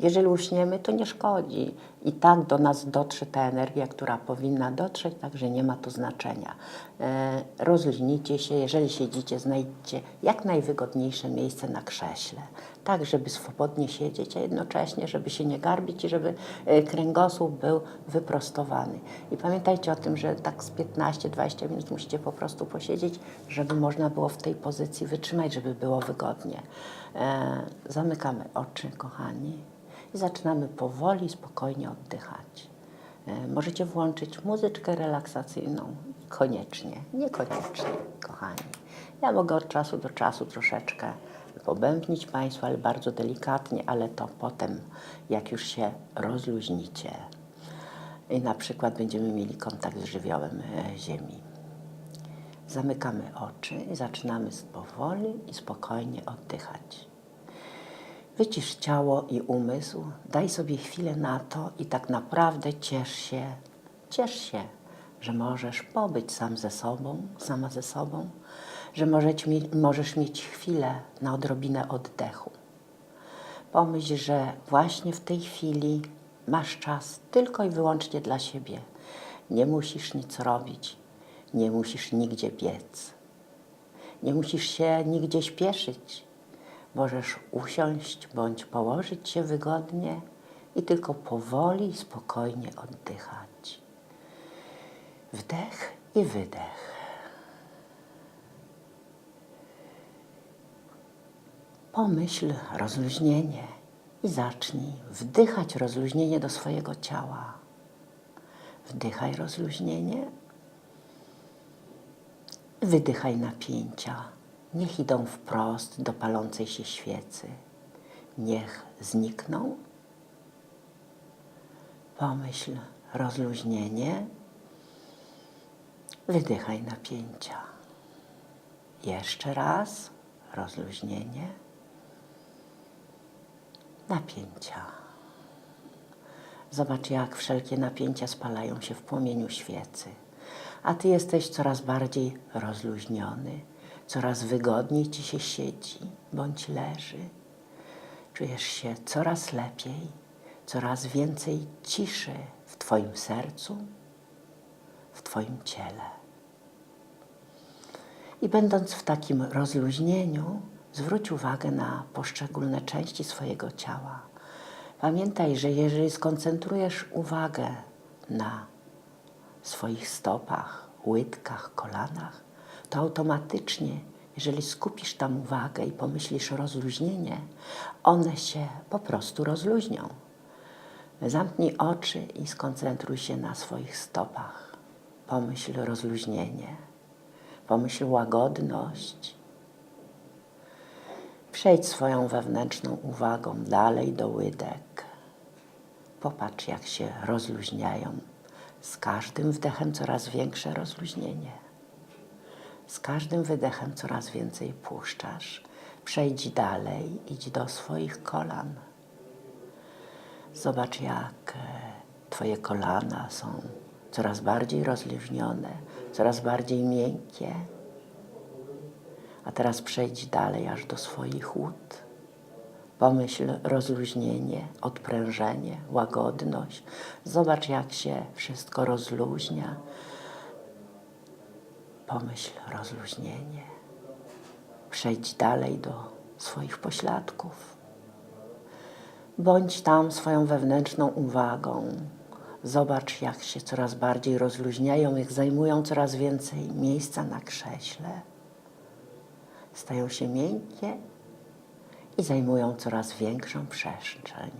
Jeżeli uśniemy, to nie szkodzi. I tak do nas dotrze ta energia, która powinna dotrzeć, także nie ma to znaczenia. E, Rozluźnijcie się, jeżeli siedzicie, znajdźcie jak najwygodniejsze miejsce na krześle, tak żeby swobodnie siedzieć, a jednocześnie, żeby się nie garbić i żeby e, kręgosłup był wyprostowany. I pamiętajcie o tym, że tak z 15-20 minut musicie po prostu posiedzieć, żeby można było w tej pozycji wytrzymać, żeby było wygodnie. E, zamykamy oczy, kochani, i zaczynamy powoli, spokojnie oddychać. E, możecie włączyć muzyczkę relaksacyjną. Koniecznie, niekoniecznie, kochani. Ja mogę od czasu do czasu troszeczkę pobębnić Państwu, ale bardzo delikatnie, ale to potem, jak już się rozluźnicie. I na przykład będziemy mieli kontakt z żywiołem e, Ziemi. Zamykamy oczy i zaczynamy powoli i spokojnie oddychać. Wycisz ciało i umysł, daj sobie chwilę na to i tak naprawdę ciesz się, ciesz się, że możesz pobyć sam ze sobą, sama ze sobą, że możesz mieć, możesz mieć chwilę na odrobinę oddechu. Pomyśl, że właśnie w tej chwili masz czas tylko i wyłącznie dla siebie. Nie musisz nic robić, nie musisz nigdzie biec, nie musisz się nigdzie śpieszyć. Możesz usiąść bądź położyć się wygodnie i tylko powoli spokojnie oddychać. Wdech i wydech. Pomyśl rozluźnienie i zacznij wdychać rozluźnienie do swojego ciała. Wdychaj rozluźnienie, wydychaj napięcia. Niech idą wprost do palącej się świecy. Niech znikną. Pomyśl rozluźnienie, wydychaj napięcia. Jeszcze raz rozluźnienie napięcia. Zobacz, jak wszelkie napięcia spalają się w płomieniu świecy, a ty jesteś coraz bardziej rozluźniony, coraz wygodniej ci się siedzi bądź leży. Czujesz się coraz lepiej, coraz więcej ciszy w Twoim sercu, w Twoim ciele. I będąc w takim rozluźnieniu, zwróć uwagę na poszczególne części swojego ciała. Pamiętaj, że jeżeli skoncentrujesz uwagę na swoich stopach, łydkach, kolanach, to automatycznie, jeżeli skupisz tam uwagę i pomyślisz rozluźnienie, one się po prostu rozluźnią. Zamknij oczy i skoncentruj się na swoich stopach. Pomyśl rozluźnienie, pomyśl łagodność, Przejdź swoją wewnętrzną uwagą dalej do łydek. Popatrz, jak się rozluźniają. Z każdym wdechem coraz większe rozluźnienie. Z każdym wydechem coraz więcej puszczasz. Przejdź dalej, idź do swoich kolan. Zobacz, jak e, Twoje kolana są coraz bardziej rozluźnione, coraz bardziej miękkie a teraz przejdź dalej aż do swoich łód. Pomyśl rozluźnienie, odprężenie, łagodność. Zobacz, jak się wszystko rozluźnia. Pomyśl rozluźnienie. Przejdź dalej do swoich pośladków. Bądź tam swoją wewnętrzną uwagą. Zobacz, jak się coraz bardziej rozluźniają, jak zajmują coraz więcej miejsca na krześle stają się miękkie i zajmują coraz większą przestrzeń.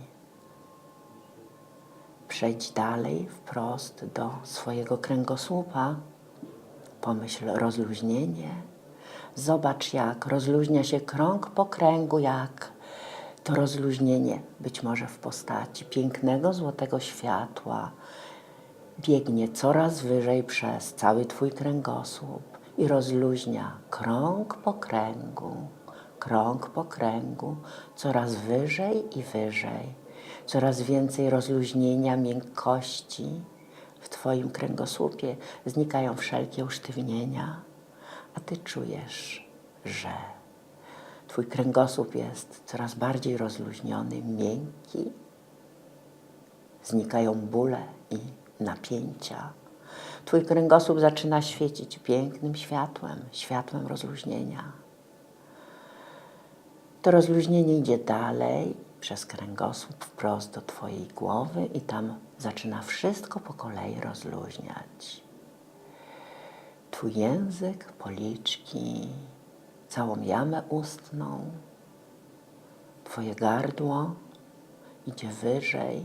Przejdź dalej wprost do swojego kręgosłupa. Pomyśl rozluźnienie. Zobacz, jak rozluźnia się krąg po kręgu, jak to rozluźnienie, być może w postaci pięknego złotego światła, biegnie coraz wyżej przez cały Twój kręgosłup i rozluźnia krąg po kręgu, krąg po kręgu, coraz wyżej i wyżej, coraz więcej rozluźnienia, miękkości. W Twoim kręgosłupie znikają wszelkie usztywnienia, a Ty czujesz, że Twój kręgosłup jest coraz bardziej rozluźniony, miękki. Znikają bóle i napięcia. Twój kręgosłup zaczyna świecić pięknym światłem, światłem rozluźnienia. To rozluźnienie idzie dalej przez kręgosłup wprost do Twojej głowy i tam zaczyna wszystko po kolei rozluźniać. Twój język, policzki, całą jamę ustną, Twoje gardło idzie wyżej.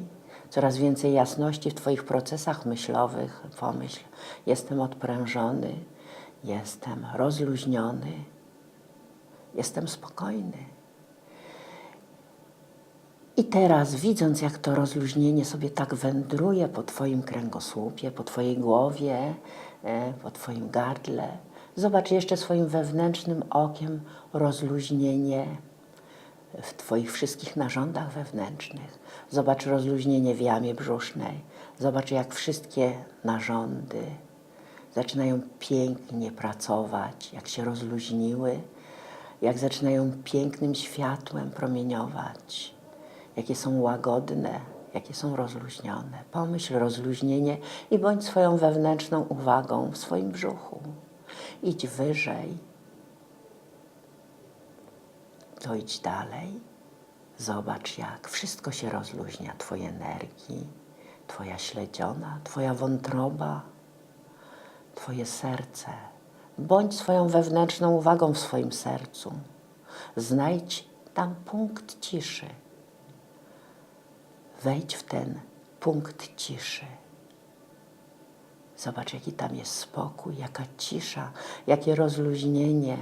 Coraz więcej jasności w Twoich procesach myślowych. Pomyśl, jestem odprężony, jestem rozluźniony, jestem spokojny. I teraz, widząc, jak to rozluźnienie sobie tak wędruje po Twoim kręgosłupie, po Twojej głowie, e, po Twoim gardle, zobacz jeszcze swoim wewnętrznym okiem rozluźnienie w Twoich wszystkich narządach wewnętrznych. Zobacz rozluźnienie w jamie brzusznej. Zobacz, jak wszystkie narządy zaczynają pięknie pracować, jak się rozluźniły, jak zaczynają pięknym światłem promieniować, jakie są łagodne, jakie są rozluźnione. Pomyśl rozluźnienie i bądź swoją wewnętrzną uwagą w swoim brzuchu. Idź wyżej, to idź dalej. Zobacz, jak wszystko się rozluźnia. Twoje energii, Twoja śledziona, Twoja wątroba, Twoje serce. Bądź swoją wewnętrzną uwagą w swoim sercu. Znajdź tam punkt ciszy. Wejdź w ten punkt ciszy. Zobacz, jaki tam jest spokój, jaka cisza, jakie rozluźnienie.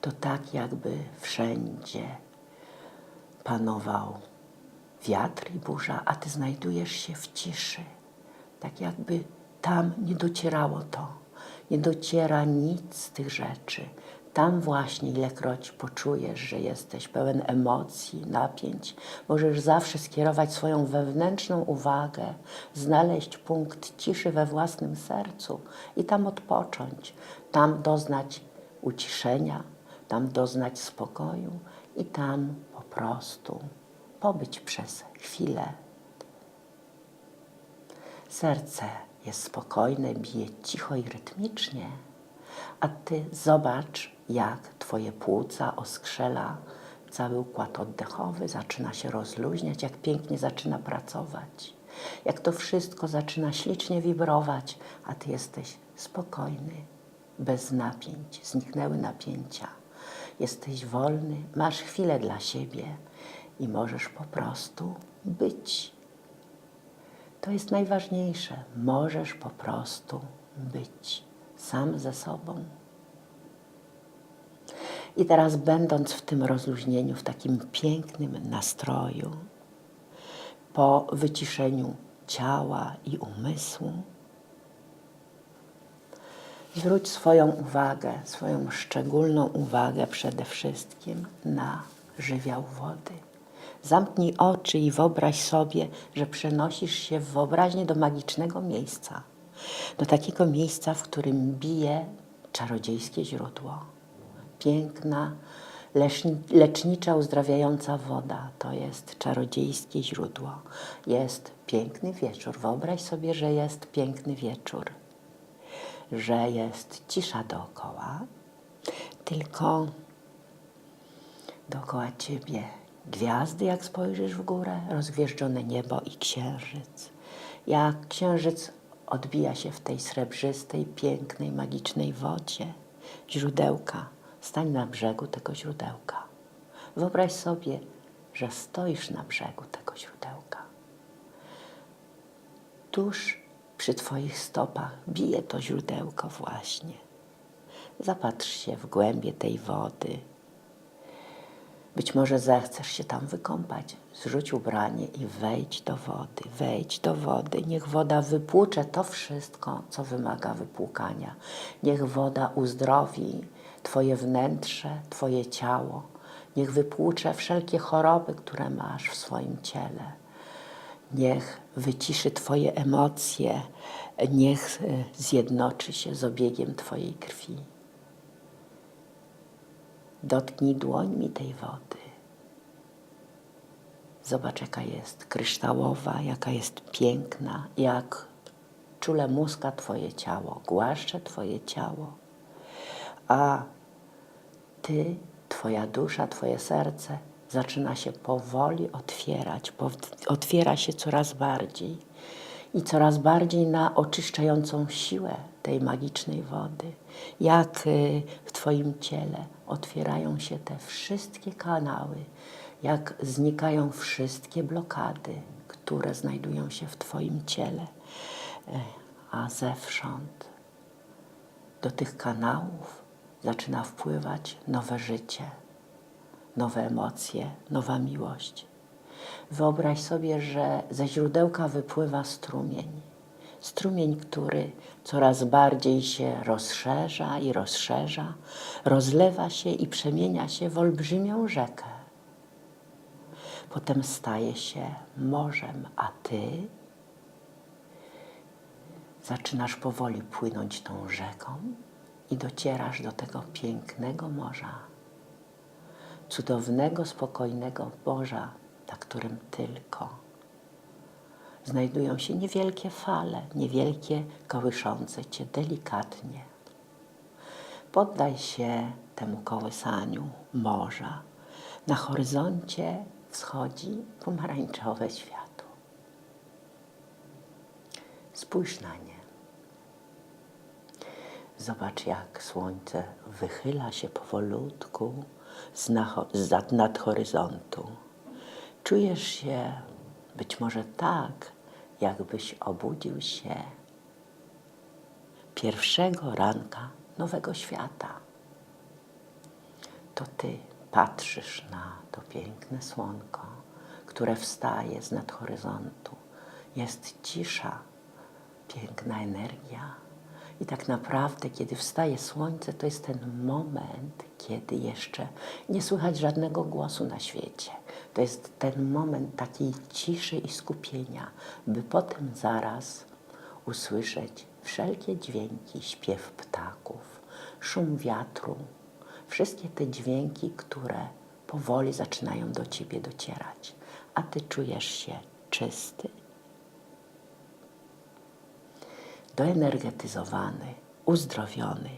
To tak, jakby wszędzie panował wiatr i burza, a ty znajdujesz się w ciszy. Tak jakby tam nie docierało to. Nie dociera nic z tych rzeczy. Tam właśnie, ilekroć poczujesz, że jesteś pełen emocji, napięć, możesz zawsze skierować swoją wewnętrzną uwagę, znaleźć punkt ciszy we własnym sercu i tam odpocząć, tam doznać uciszenia, tam doznać spokoju i tam po prostu pobyć przez chwilę. Serce jest spokojne, bije cicho i rytmicznie, a ty zobacz, jak twoje płuca oskrzela, cały układ oddechowy zaczyna się rozluźniać, jak pięknie zaczyna pracować, jak to wszystko zaczyna ślicznie wibrować, a ty jesteś spokojny, bez napięć, zniknęły napięcia. Jesteś wolny, masz chwilę dla siebie i możesz po prostu być. To jest najważniejsze. Możesz po prostu być sam ze sobą. I teraz, będąc w tym rozluźnieniu, w takim pięknym nastroju, po wyciszeniu ciała i umysłu, zwróć swoją uwagę, swoją szczególną uwagę przede wszystkim na żywioł wody. Zamknij oczy i wyobraź sobie, że przenosisz się w wyobraźni do magicznego miejsca. Do takiego miejsca, w którym bije czarodziejskie źródło. Piękna, leczni- lecznicza, uzdrawiająca woda to jest czarodziejskie źródło. Jest piękny wieczór. Wyobraź sobie, że jest piękny wieczór, że jest cisza dookoła, tylko dookoła ciebie gwiazdy, jak spojrzysz w górę, rozgwieżdżone niebo i księżyc. Jak księżyc odbija się w tej srebrzystej, pięknej, magicznej wodzie źródełka. Stań na brzegu tego źródełka. Wyobraź sobie, że stoisz na brzegu tego źródełka. Tuż przy Twoich stopach bije to źródełko właśnie. Zapatrz się w głębie tej wody. Być może zechcesz się tam wykąpać. Zrzuć ubranie i wejdź do wody. Wejdź do wody. Niech woda wypłucze to wszystko, co wymaga wypłukania. Niech woda uzdrowi Twoje wnętrze, Twoje ciało. Niech wypłucze wszelkie choroby, które masz w swoim ciele. Niech wyciszy Twoje emocje. Niech e, zjednoczy się z obiegiem Twojej krwi. Dotknij dłońmi tej wody. Zobacz, jaka jest kryształowa, jaka jest piękna, jak czule muska Twoje ciało, głaszcze Twoje ciało. A Ty, Twoja dusza, Twoje serce zaczyna się powoli otwierać, otwiera się coraz bardziej i coraz bardziej na oczyszczającą siłę tej magicznej wody. Jak y, w Twoim ciele otwierają się te wszystkie kanały, jak znikają wszystkie blokady, które znajdują się w Twoim ciele, E, a zewsząd do tych kanałów zaczyna wpływać nowe życie, nowe emocje, nowa miłość. Wyobraź sobie, że ze źródełka wypływa strumień. Strumień, który coraz bardziej się rozszerza i rozszerza, rozlewa się i przemienia się w olbrzymią rzekę. Potem staje się morzem, a ty zaczynasz powoli płynąć tą rzeką i docierasz do tego pięknego morza, cudownego, spokojnego morza, na którym tylko znajdują się niewielkie fale, niewielkie, kołyszące cię delikatnie. Poddaj się temu kołysaniu morza. Na horyzoncie wschodzi pomarańczowe światło. Spójrz na nie. Zobacz, jak słońce wychyla się powolutku z, nad horyzontu. Czujesz się być może tak, jakbyś obudził się pierwszego ranka nowego świata. To ty patrzysz na to piękne słonko, które wstaje z nad horyzontu. Jest cisza, piękna energia. I tak naprawdę, kiedy wstaje słońce, to jest ten moment, kiedy jeszcze nie słychać żadnego głosu na świecie. To jest ten moment takiej ciszy i skupienia, by potem zaraz usłyszeć wszelkie dźwięki, śpiew ptaków, szum wiatru, wszystkie te dźwięki, które powoli zaczynają do ciebie docierać, a ty czujesz się czysty, doenergetyzowany, uzdrowiony,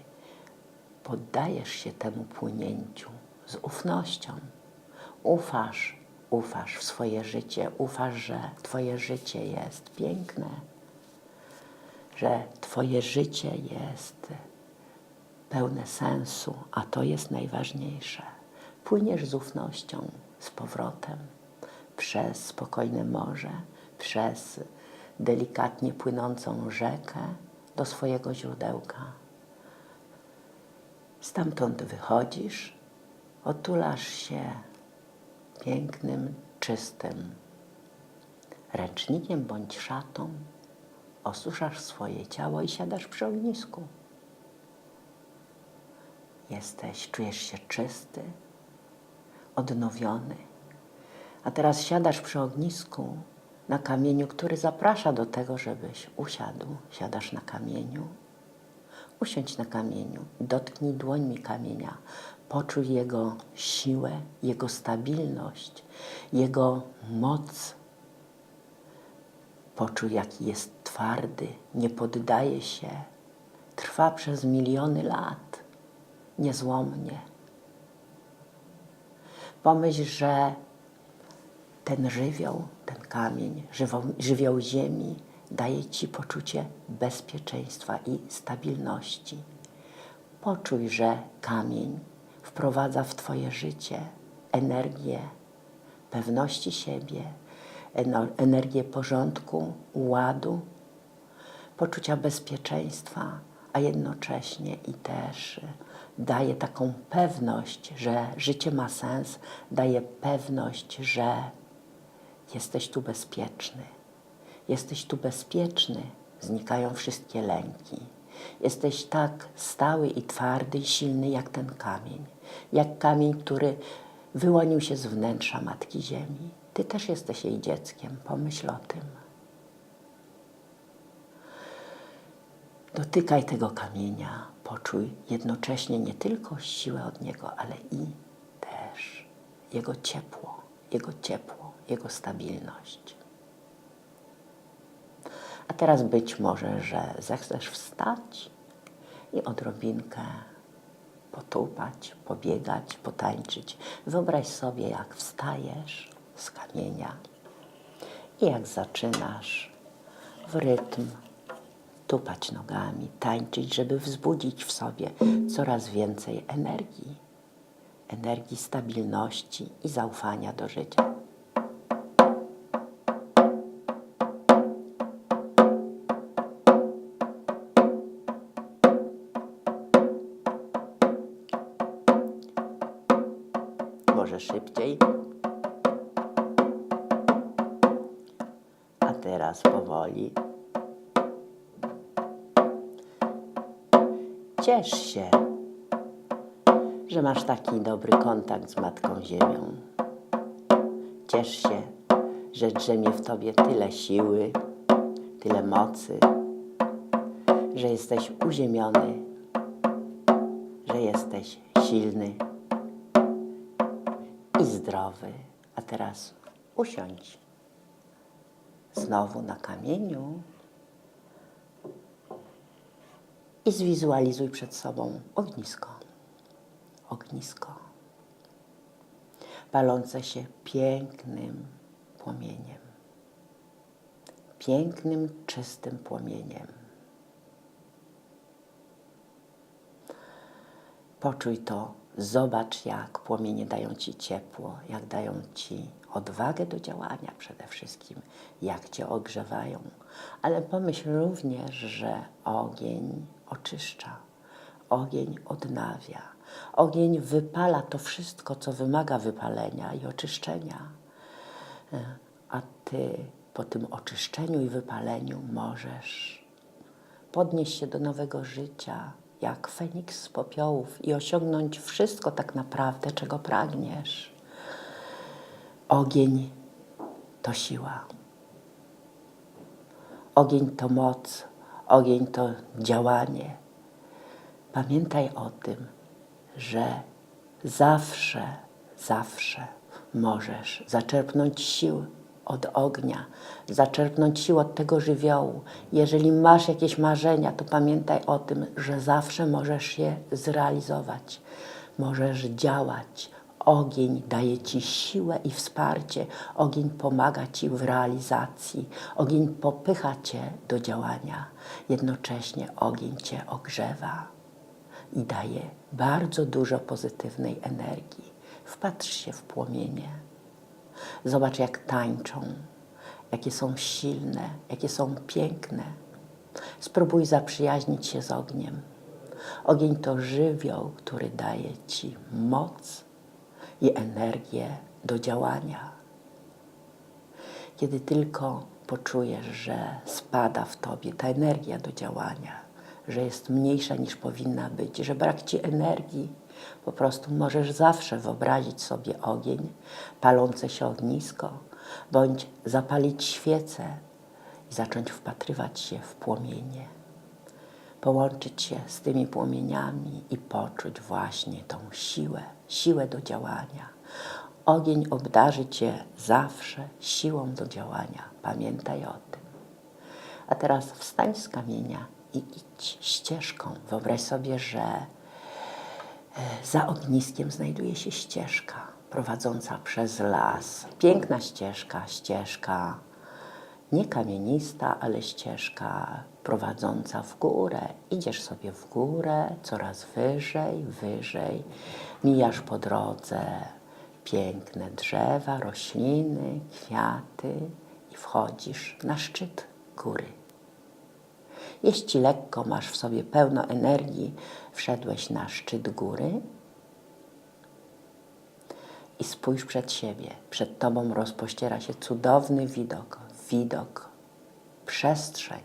poddajesz się temu płynięciu z ufnością. Ufasz, ufasz w swoje życie, ufasz, że Twoje życie jest piękne, że Twoje życie jest pełne sensu, a to jest najważniejsze. Płyniesz z ufnością z powrotem przez spokojne morze, przez delikatnie płynącą rzekę do swojego źródełka. Stamtąd wychodzisz, otulasz się pięknym, czystym ręcznikiem bądź szatą, osuszasz swoje ciało i siadasz przy ognisku. Jesteś, czujesz się czysty, odnowiony. A teraz siadasz przy ognisku na kamieniu, który zaprasza do tego, żebyś usiadł. Siadasz na kamieniu. Usiądź na kamieniu, dotknij dłońmi kamienia, poczuj jego siłę, jego stabilność, jego moc. Poczuj, jaki jest twardy, nie poddaje się, trwa przez miliony lat, niezłomnie. Pomyśl, że ten żywioł, ten kamień, żywioł, żywioł ziemi daje Ci poczucie bezpieczeństwa i stabilności. Poczuj, że kamień wprowadza w Twoje życie energię pewności siebie, energię porządku, ładu, poczucia bezpieczeństwa, a jednocześnie i też daje taką pewność, że życie ma sens, daje pewność, że jesteś tu bezpieczny. Jesteś tu bezpieczny, znikają wszystkie lęki. Jesteś tak stały i twardy i silny jak ten kamień. Jak kamień, który wyłonił się z wnętrza Matki Ziemi. Ty też jesteś jej dzieckiem, pomyśl o tym. Dotykaj tego kamienia, Poczuj jednocześnie nie tylko siłę od Niego, ale i też Jego ciepło, Jego ciepło, Jego stabilność. A teraz być może, że zechcesz wstać i odrobinkę potupać, pobiegać, potańczyć. Wyobraź sobie, jak wstajesz z kamienia i jak zaczynasz w rytm tupać nogami, tańczyć, żeby wzbudzić w sobie coraz więcej energii, energii stabilności i zaufania do życia. Może szybciej. A teraz powoli. Ciesz się, że masz taki dobry kontakt z Matką Ziemią. Ciesz się, że drzemie w tobie tyle siły, tyle mocy, że jesteś uziemiony, że jesteś silny zdrowy. A teraz usiądź znowu na kamieniu i zwizualizuj przed sobą ognisko. Ognisko palące się pięknym płomieniem. Pięknym, czystym płomieniem. Poczuj to, zobacz, jak płomienie dają ci ciepło, jak dają ci odwagę do działania przede wszystkim, jak cię ogrzewają. Ale pomyśl również, że ogień oczyszcza, ogień odnawia, ogień wypala to wszystko, co wymaga wypalenia i oczyszczenia. A ty po tym oczyszczeniu i wypaleniu możesz podnieść się do nowego życia, jak Feniks z popiołów i osiągnąć wszystko tak naprawdę, czego pragniesz. Ogień to siła. Ogień to moc. Ogień to działanie. Pamiętaj o tym, że zawsze, zawsze możesz zaczerpnąć sił od ognia, zaczerpnąć sił od tego żywiołu. Jeżeli masz jakieś marzenia, to pamiętaj o tym, że zawsze możesz je zrealizować. Możesz działać. Ogień daje ci siłę i wsparcie. Ogień pomaga ci w realizacji. Ogień popycha cię do działania. Jednocześnie ogień cię ogrzewa i daje bardzo dużo pozytywnej energii. Wpatrz się w płomienie. Zobacz, jak tańczą, jakie są silne, jakie są piękne. Spróbuj zaprzyjaźnić się z ogniem. Ogień to żywioł, który daje ci moc i energię do działania. Kiedy tylko poczujesz, że spada w tobie ta energia do działania, że jest mniejsza niż powinna być, że brak ci energii, po prostu możesz zawsze wyobrazić sobie ogień, palące się ognisko, bądź zapalić świecę i zacząć wpatrywać się w płomienie. Połączyć się z tymi płomieniami i poczuć właśnie tą siłę, siłę do działania. Ogień obdarzy cię zawsze siłą do działania. Pamiętaj o tym. A teraz wstań z kamienia i idź ścieżką. Wyobraź sobie, że za ogniskiem znajduje się ścieżka prowadząca przez las. Piękna ścieżka, ścieżka nie kamienista, ale ścieżka prowadząca w górę. Idziesz sobie w górę, coraz wyżej, wyżej. Mijasz po drodze piękne drzewa, rośliny, kwiaty i wchodzisz na szczyt góry. Jeśli lekko masz w sobie pełno energii, wszedłeś na szczyt góry i spójrz przed siebie. Przed tobą rozpościera się cudowny widok, widok, przestrzeń,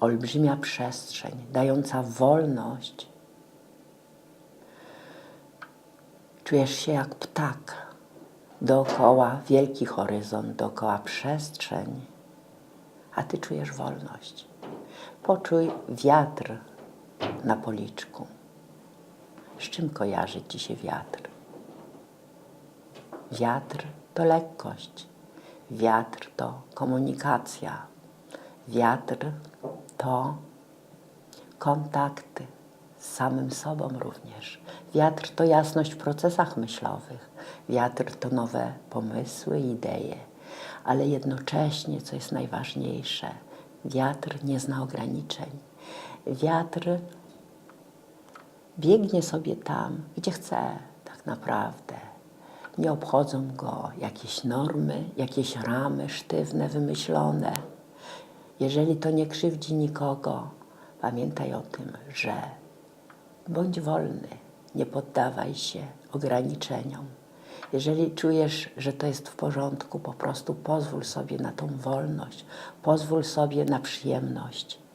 olbrzymia przestrzeń, dająca wolność. Czujesz się jak ptak. Dookoła wielki horyzont, dookoła przestrzeń, a ty czujesz wolność. Poczuj wiatr na policzku. Z czym kojarzy Ci się wiatr? Wiatr to lekkość, wiatr to komunikacja, wiatr to kontakty z samym sobą również. Wiatr to jasność w procesach myślowych, wiatr to nowe pomysły, idee, ale jednocześnie, co jest najważniejsze, wiatr nie zna ograniczeń. Wiatr biegnie sobie tam, gdzie chce, tak naprawdę. Nie obchodzą go jakieś normy, jakieś ramy sztywne, wymyślone. Jeżeli to nie krzywdzi nikogo, pamiętaj o tym, że bądź wolny, nie poddawaj się ograniczeniom. Jeżeli czujesz, że to jest w porządku, po prostu pozwól sobie na tą wolność, pozwól sobie na przyjemność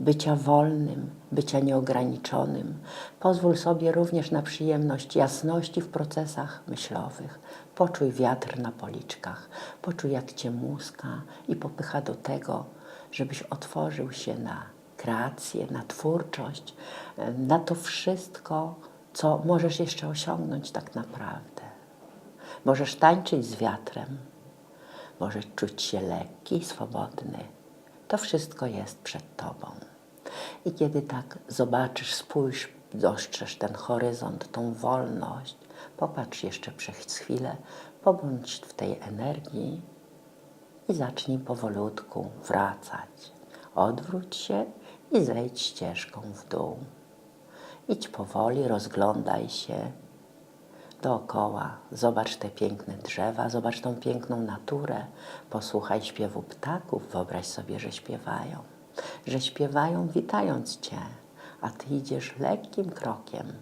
bycia wolnym, bycia nieograniczonym. Pozwól sobie również na przyjemność jasności w procesach myślowych. Poczuj wiatr na policzkach, poczuj jak cię muska i popycha do tego, żebyś otworzył się na kreację, na twórczość, na to wszystko, co możesz jeszcze osiągnąć tak naprawdę. Możesz tańczyć z wiatrem, możesz czuć się lekki, swobodny. To wszystko jest przed Tobą. I kiedy tak zobaczysz, spójrz, dostrzeż ten horyzont, tą wolność, popatrz jeszcze przez chwilę, pobądź w tej energii i zacznij powolutku wracać. Odwróć się i zejdź ścieżką w dół. Idź powoli, rozglądaj się dookoła. Zobacz te piękne drzewa, zobacz tą piękną naturę, posłuchaj śpiewu ptaków, wyobraź sobie, że śpiewają. Że śpiewają witając Cię, a Ty idziesz lekkim krokiem,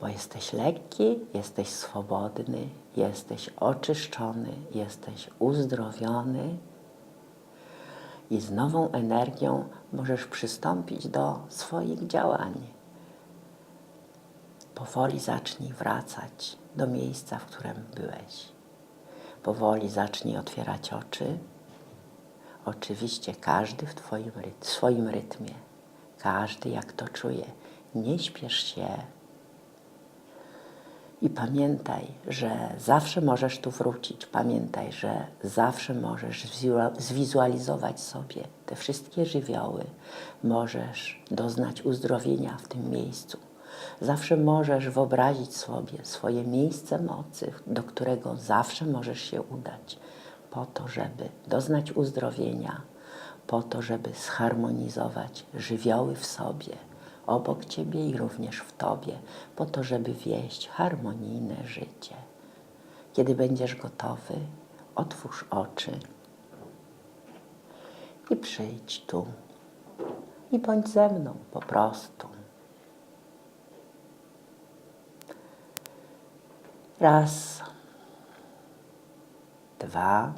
bo jesteś lekki, jesteś swobodny, jesteś oczyszczony, jesteś uzdrowiony i z nową energią możesz przystąpić do swoich działań powoli zacznij wracać do miejsca, w którym byłeś. Powoli zacznij otwierać oczy. Oczywiście każdy w twoim ryt swoim rytmie, każdy jak to czuje. Nie śpiesz się. I pamiętaj, że zawsze możesz tu wrócić. Pamiętaj, że zawsze możesz zwizualizować sobie te wszystkie żywioły. Możesz doznać uzdrowienia w tym miejscu Zawsze możesz wyobrazić sobie swoje miejsce mocy, do którego zawsze możesz się udać, po to, żeby doznać uzdrowienia, po to, żeby zharmonizować żywioły w sobie, obok Ciebie i również w Tobie, po to, żeby wieść harmonijne życie. Kiedy będziesz gotowy, otwórz oczy i przyjdź tu i bądź ze mną po prostu. Raz, dwa,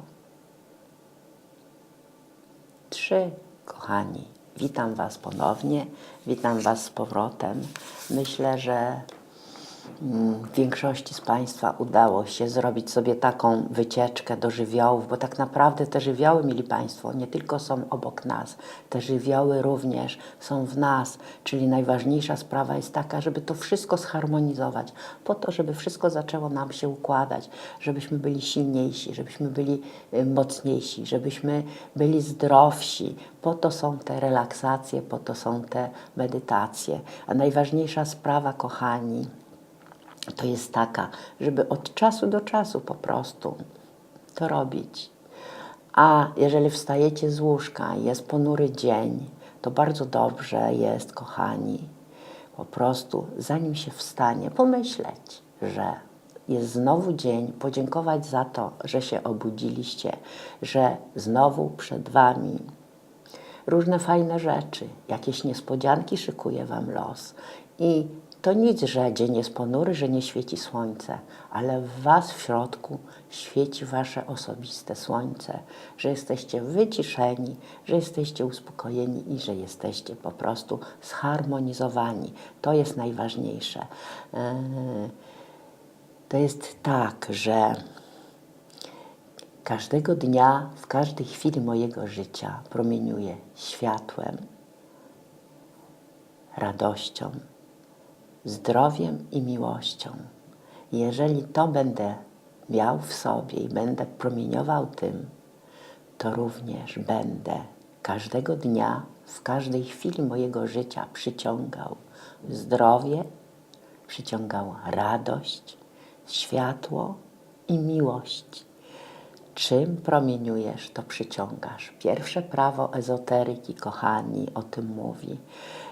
trzy. Kochani, witam Was ponownie, witam Was z powrotem. Myślę, że większości z Państwa udało się zrobić sobie taką wycieczkę do żywiołów, bo tak naprawdę te żywioły, mili Państwo, nie tylko są obok nas, te żywioły również są w nas, czyli najważniejsza sprawa jest taka, żeby to wszystko zharmonizować, po to, żeby wszystko zaczęło nam się układać, żebyśmy byli silniejsi, żebyśmy byli y, mocniejsi, żebyśmy byli zdrowsi. Po to są te relaksacje, po to są te medytacje. A najważniejsza sprawa, kochani, to jest taka, żeby od czasu do czasu po prostu to robić. A jeżeli wstajecie z łóżka jest ponury dzień, to bardzo dobrze jest, kochani, po prostu zanim się wstanie, pomyśleć, że jest znowu dzień, podziękować za to, że się obudziliście, że znowu przed Wami różne fajne rzeczy, jakieś niespodzianki szykuje Wam los i to nic, że dzień jest ponury, że nie świeci słońce, ale w Was w środku świeci Wasze osobiste słońce, że jesteście wyciszeni, że jesteście uspokojeni i że jesteście po prostu zharmonizowani. To jest najważniejsze. E, to jest tak, że każdego dnia, w każdej chwili mojego życia promieniuję światłem, radością, zdrowiem i miłością. Jeżeli to będę miał w sobie i będę promieniował tym, to również będę każdego dnia, w każdej chwili mojego życia przyciągał zdrowie, przyciągał radość, światło i miłość. Czym promieniujesz, to przyciągasz. Pierwsze prawo ezoteryki, kochani, o tym mówi.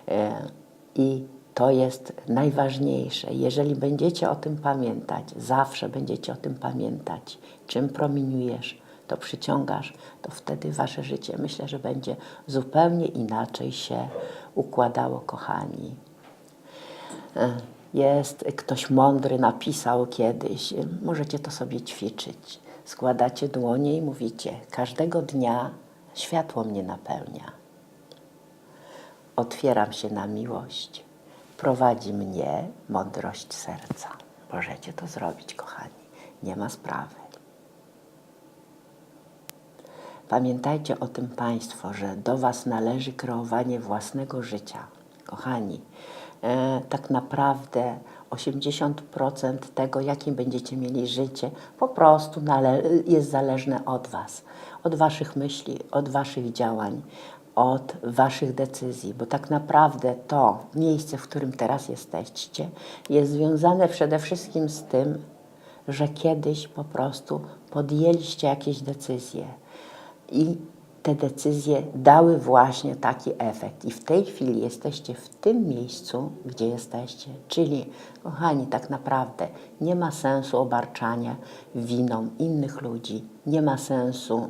E, I to jest najważniejsze. Jeżeli będziecie o tym pamiętać, zawsze będziecie o tym pamiętać, czym promieniujesz, to przyciągasz, to wtedy wasze życie myślę, że będzie zupełnie inaczej się układało, kochani. E, Jest ktoś mądry, napisał kiedyś, możecie to sobie ćwiczyć. Składacie dłonie i mówicie: Każdego dnia światło mnie napełnia. Otwieram się na miłość. Prowadzi mnie mądrość serca. Możecie to zrobić, kochani. Nie ma sprawy. Pamiętajcie o tym Państwo, że do Was należy kreowanie własnego życia. Kochani, e, tak naprawdę 80% tego, jakim będziecie mieli życie, po prostu jest zależne od Was, od Waszych myśli, od Waszych działań, od Waszych decyzji, bo tak naprawdę to miejsce, w którym teraz jesteście, jest związane przede wszystkim z tym, że kiedyś po prostu podjęliście jakieś decyzje. I te decyzje dały właśnie taki efekt. I w tej chwili jesteście w tym miejscu, gdzie jesteście. Czyli, kochani, tak naprawdę nie ma sensu obarczania winą innych ludzi. Nie ma sensu,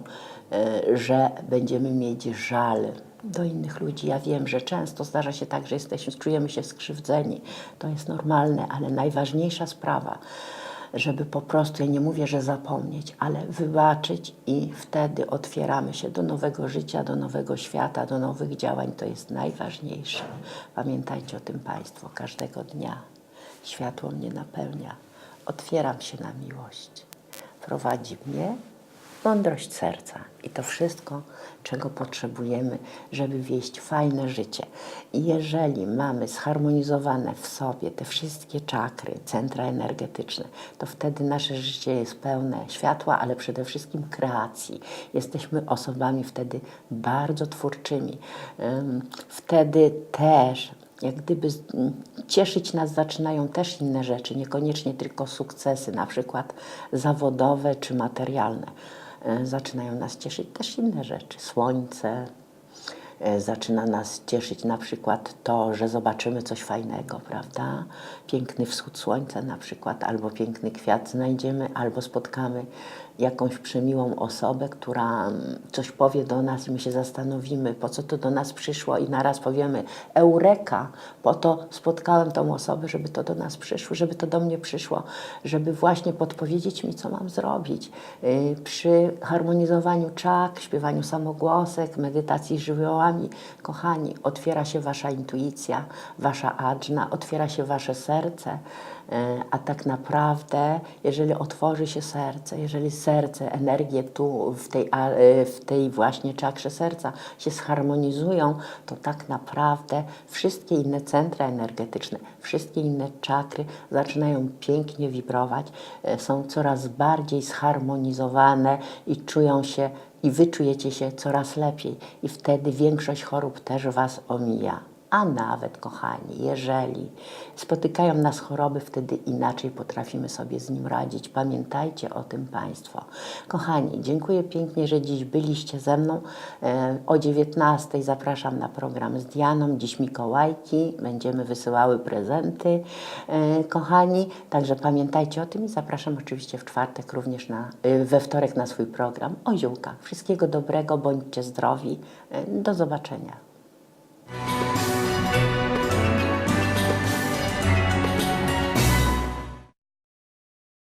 y, że będziemy mieć żal do innych ludzi. Ja wiem, że często zdarza się tak, że jesteśmy, czujemy się skrzywdzeni. To jest normalne, ale najważniejsza sprawa, żeby po prostu, ja nie mówię, że zapomnieć, ale wybaczyć i wtedy otwieramy się do nowego życia, do nowego świata, do nowych działań. To jest najważniejsze. Pamiętajcie o tym Państwo każdego dnia. Światło mnie napełnia. Otwieram się na miłość. Prowadzi mnie mądrość serca i to wszystko, czego potrzebujemy, żeby wieść fajne życie. I jeżeli mamy zharmonizowane w sobie te wszystkie czakry, centra energetyczne, to wtedy nasze życie jest pełne światła, ale przede wszystkim kreacji. Jesteśmy osobami wtedy bardzo twórczymi. Ym, Wtedy też jak gdyby cieszyć nas zaczynają też inne rzeczy, niekoniecznie tylko sukcesy, na przykład zawodowe czy materialne. E, Zaczynają nas cieszyć też inne rzeczy, słońce, e, zaczyna nas cieszyć na przykład to, że zobaczymy coś fajnego, prawda? Piękny wschód słońca na przykład, albo piękny kwiat znajdziemy, albo spotkamy jakąś przemiłą osobę, która mm, coś powie do nas i my się zastanowimy, po co to do nas przyszło i naraz powiemy eureka, po to spotkałem tą osobę, żeby to do nas przyszło, żeby to do mnie przyszło, żeby właśnie podpowiedzieć mi, co mam zrobić. Yy, Przy harmonizowaniu czak, śpiewaniu samogłosek, medytacji żywiołami, kochani, otwiera się wasza intuicja, wasza adżna, otwiera się wasze serce, a tak naprawdę, jeżeli otworzy się serce, jeżeli serce, energie tu w tej, yy, w tej właśnie czakrze serca się zharmonizują, to tak naprawdę wszystkie inne centra energetyczne, wszystkie inne czakry zaczynają pięknie wibrować, e, są coraz bardziej zharmonizowane i czują się i wy czujecie się coraz lepiej i wtedy większość chorób też was omija. A nawet, kochani, jeżeli spotykają nas choroby, wtedy inaczej potrafimy sobie z nim radzić. Pamiętajcie o tym Państwo. Kochani, dziękuję pięknie, że dziś byliście ze mną. E, O 19 zapraszam na program z Dianą. Dziś Mikołajki. Będziemy wysyłały prezenty, e, kochani. Także pamiętajcie o tym i zapraszam oczywiście w czwartek również na, e, we wtorek na swój program o ziółkach. Wszystkiego dobrego, bądźcie zdrowi. Do zobaczenia.